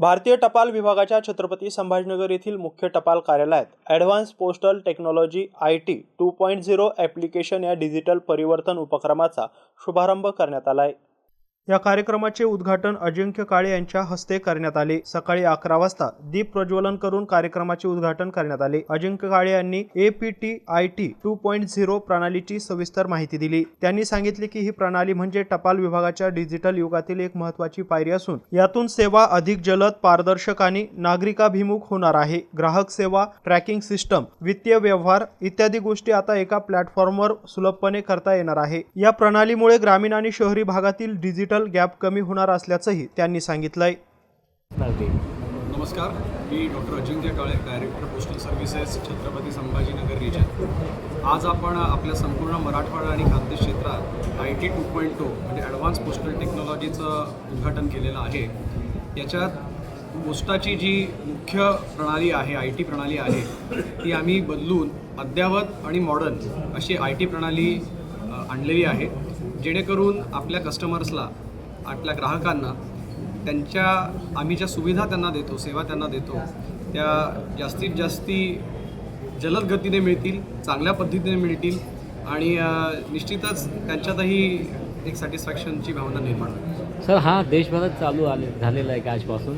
भारतीय टपाल विभागाच्या छत्रपती संभाजीनगर येथील मुख्य टपाल कार्यालयात advance postal technology I T two point zero application या डिजिटल परिवर्तन उपक्रमाचा शुभारंभ करण्यात आला आहे. या कार्यक्रमाचे उद्घाटन अजिंक्य काळे यांच्या हस्ते करण्यात आले. सकाळी अकरा वाजता दीप प्रज्वलन करून कार्यक्रमाचे उद्घाटन करण्यात आले. अजिंक्य काळे यांनी A P T I T two point zero प्रणालीची सविस्तर माहिती दिली. त्यांनी सांगितले की ही प्रणाली म्हणजे टपाल विभागाच्या डिजिटल युगातील एक महत्वाची पायरी असून यातून सेवा अधिक जलद पारदर्शक आणि नागरिकाभिमुख होणार आहे. ग्राहक सेवा ट्रॅकिंग सिस्टम वित्तीय व्यवहार इत्यादी गोष्टी आता एका प्लॅटफॉर्मवर सुलभपणे करता येणार आहे. या प्रणालीमुळे ग्रामीण आणि शहरी भागातील डिजिटल गॅप कमी होणार असल्याचंही त्यांनी सांगितलंय. नमस्कार मी doctor Ajinkya Kale director postal services Chhatrapati Sambhajinagar region आज आपण आपल्या संपूर्ण मराठवाडा आणि खाद्य क्षेत्रात I T two point two म्हणजे ॲडव्हान्स पोस्टल टेक्नॉलॉजीचं उद्घाटन केलेलं आहे. याच्यात पोस्टाची जी मुख्य प्रणाली आहे आय टी प्रणाली आहे ती आम्ही बदलून अद्ययावत आणि मॉडर्न अशी आय टी प्रणाली आणलेली आहे जेणेकरून आपल्या कस्टमर्सला आपल्या ग्राहकांना त्यांच्या आम्ही ज्या सुविधा त्यांना देतो सेवा त्यांना देतो त्या जास्तीत जास्ती जलद गतीने मिळतील चांगल्या पद्धतीने मिळतील आणि निश्चितच त्यांच्यातही एक सॅटिस्फॅक्शनची भावना निर्माण होईल. सर हा देशभरात चालू आले झालेला आहे का आजपासून?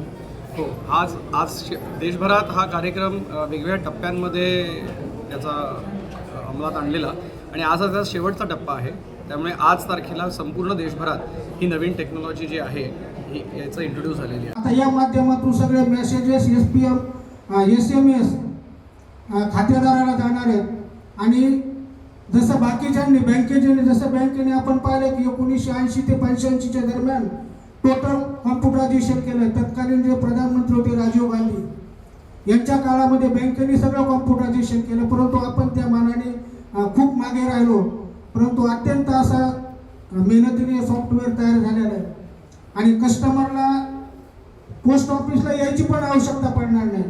हो आज आज शे- देशभरात हा कार्यक्रम वेगवेगळ्या टप्प्यांमध्ये त्याचा अंमलात आणलेला आणि आज हा त्याचा शेवटचा टप्पा आहे. त्यामुळे आज तारखेला संपूर्ण देशभरात ही नवीन टेक्नॉलॉजी जी आहे ही याचं इंट्रोड्यूस झालेली आहे. आता या माध्यमातून सगळे messages S P M S M S खातेदाराला जाणार आहेत. आणि जसं बाकीच्यांनी बँकेच्यानी जसं बँकेने आपण पाहिलं की एकोणीसशे ऐंशी ते पंच्याऐंशीच्या दरम्यान टोटल कॉम्प्युटरायझेशन केलं तत्कालीन जे प्रधानमंत्री होते राजीव गांधी यांच्या काळामध्ये बँकेने सगळं कॉम्प्युटरायझेशन केलं. परंतु आपण त्या मानाने खूप मागे राहिलो. परंतु अत्यंत असा मेहनतीने सॉफ्टवेअर तयार झालेलं आहे. आणि कस्टमरला पोस्ट ऑफिसला यायची पण आवश्यकता पडणार नाही.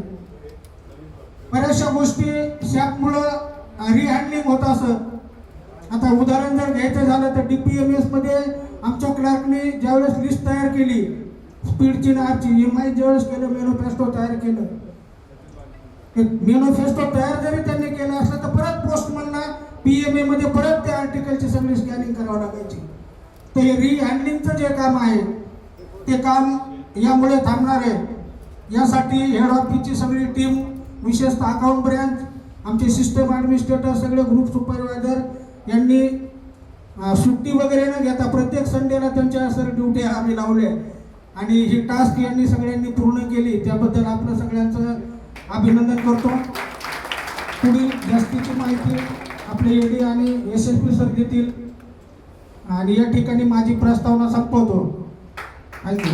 बऱ्याचशा गोष्टी शॅपमुळं रिहँडलिंग होत असत. आता उदाहरण जर घ्यायचं झालं तर डी पी एम एसमध्ये आमच्या क्लार्कने ज्यावेळेस लिस्ट तयार केली स्पीडची नारची एम आय ज्यावेळेस केलं मेनोफेस्टो तयार केलं. मेनोफेस्टो तयार जरी त्यांनी केलं असलं तर परत पोस्टमनला पी एम एमध्ये परत त्या ते रिहँडलिंगचं जे काम आहे ते काम यामुळे थांबणार आहे. यासाठी हेड ऑफिसची सगळी टीम विशेषतः अकाउंट ब्रँच आमचे सिस्टम ॲडमिनिस्ट्रेटर सगळे ग्रुप सुपरवायझर यांनी सुट्टी वगैरे न घेता प्रत्येक संडेला त्यांच्या सर ड्युटी आम्ही लावले. आणि ही टास्क यांनी सगळ्यांनी पूर्ण केली. त्याबद्दल आपलं सगळ्यांचं अभिनंदन करतो. पुढील जास्तीची माहिती आपले ईडी आणि एस एस पी सर देतील. आणि या ठिकाणी माझी प्रस्तावना संपवतो. थँक्यू.